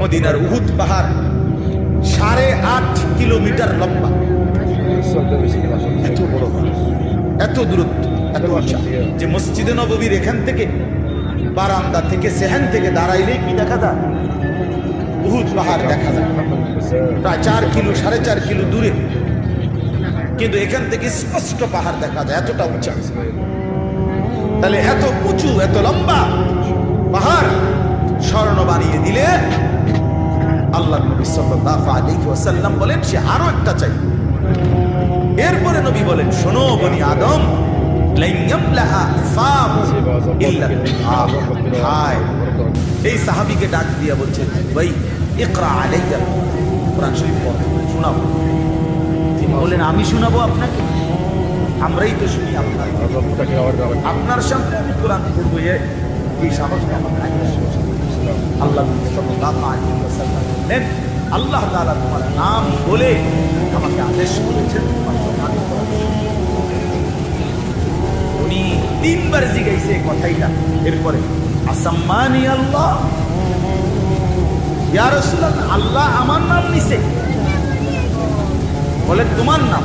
মদিনার উহুদ পাহাড় সাড়ে আট কিলোমিটার লম্বা। এত বড় এত দূরত্ব, এত উঁচা যে মসজিদে নববীর এখান থেকে বারান্দা থেকে সেহান থেকে দাঁড়াইলেই কি দেখা যায়? উহুদ পাহাড় দেখা যায়। প্রায় চার কিলো, সাড়ে চার কিলো দূরে। কিন্তু এখান থেকে স্পষ্ট পাহাড় দেখা যায়, এতটা উঁচা তাহলে এত উঁচু, এত লম্বা পাহাড় স্বর্ণ বানিয়ে দিলে আল্লাহ নবী সাল্লাল্লাহু আলাইহি ওয়াসাল্লাম বলেন, সে আরও একটা চাই। এরপরে নবী বলেন, শোনো বনি আদম এই সাহাবীকে ডাক দিয়া বলছে, ভাই, ইকরা আলাইয়া কোরআন শরীফ শোনাবো তিনি বললেন, আমি শোনাবো আপনাকে? আমরাই তো শুনি আপনার আপনার সামনে আমি কোরআন পড়ব এই সাহস আমার। আল্লাহ বললেন, আল্লাহ তাআলা তোমার নাম বলে আমাকে আদেশ করেছেন তোমার উনি তিনবার জিগাইছে কথাইটা। এরপরে, আসাম্মানি আল্লাহ? আল্লাহ আমার নাম নিছে। বলে, তোমার নাম?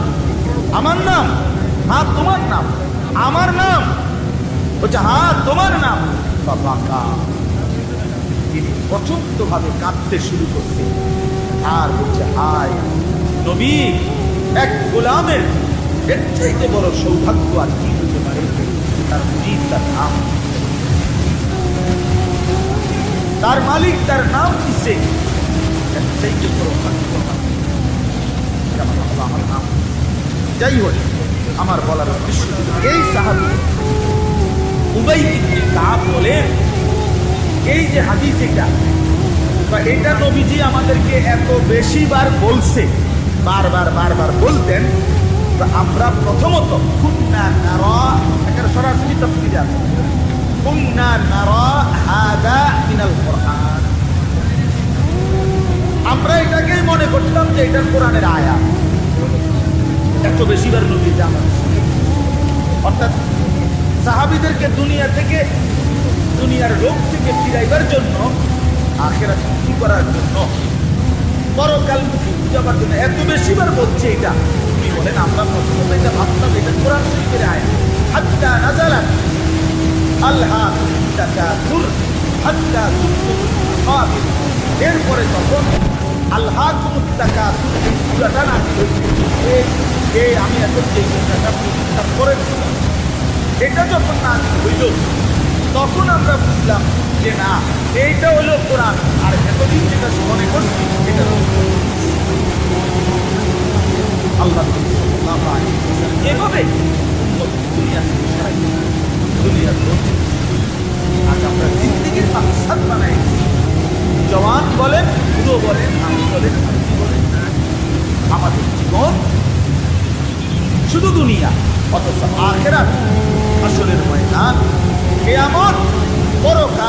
আমার নাম? হ্যাঁ তোমার নাম। আমার নাম? বলছে হ্যাঁ তোমার নাম। বাবা কা তিনি প্রচণ্ড ভাবে কাঁদতে শুরু করছে। আর বলছে, হায়, নবী, এক গোলামের এর চাইতে বড় সৌভাগ্য আর কি হতে পারে? তার মুজিব তার নাম তার মালিক, তার নাম দিছে এর চাইতে বড় ভাগ্য আমার নাম যাই হোক, আমার বলার উদ্দেশ্য এই সাহাবি উবাই কাব বলেন যে হাদিস এটা, বা এটা নবীজি আমাদেরকে এত বেশি বার বলছে, বারবার বারবার বলতেন আমরা প্রথমত কুন্না নারা এটার সরাসরি তফসিরে আছে নারা হাদা মিনাল কোরআন। আমরা এটাকেই মনে করতাম যে এটা কোরআনের আয়া এত বেশিবার নবীজি আমাদের অর্থাৎ সাহাবিদেরকে দুনিয়া থেকে দুনিয়ার রোগ থেকে ফিরাইবার জন্য আখেরা মুক্তি করার জন্য? পরকাল মুক্তি যাবার জন্য এত বেশিবার বলছে এটা। তুমি বলেন, আমরা প্রথমত এটা ভাবতাম, এটা কোরআন শরীফের আয় হাত্তা নাজালাত আল্লাহ তাকাতুর হাত্তা তুরতুল মাকাবির এরপরে তখন আল্লাহ এই পুরাটা না হয়েছে। আমি এখন যে করেছিলাম এটা যখন না হইল তখন আমরা বুঝলাম যে না, এইটা হলো কোরআন। আর এতদিন যেটা মনে করছি, এটা আল্লাহ এভাবে দুনিয়ার লোক আজ আমরা জিন্দিগির মাকসাদ বানাই। জওয়ান বলেন, বুড়ো বলেন আমি বলেন আপনি বলেন, আমাদের জীবন শুধু দুনিয়া, অথচ আখেরাত আসলের ময়দান। কেয়ামত পরকাল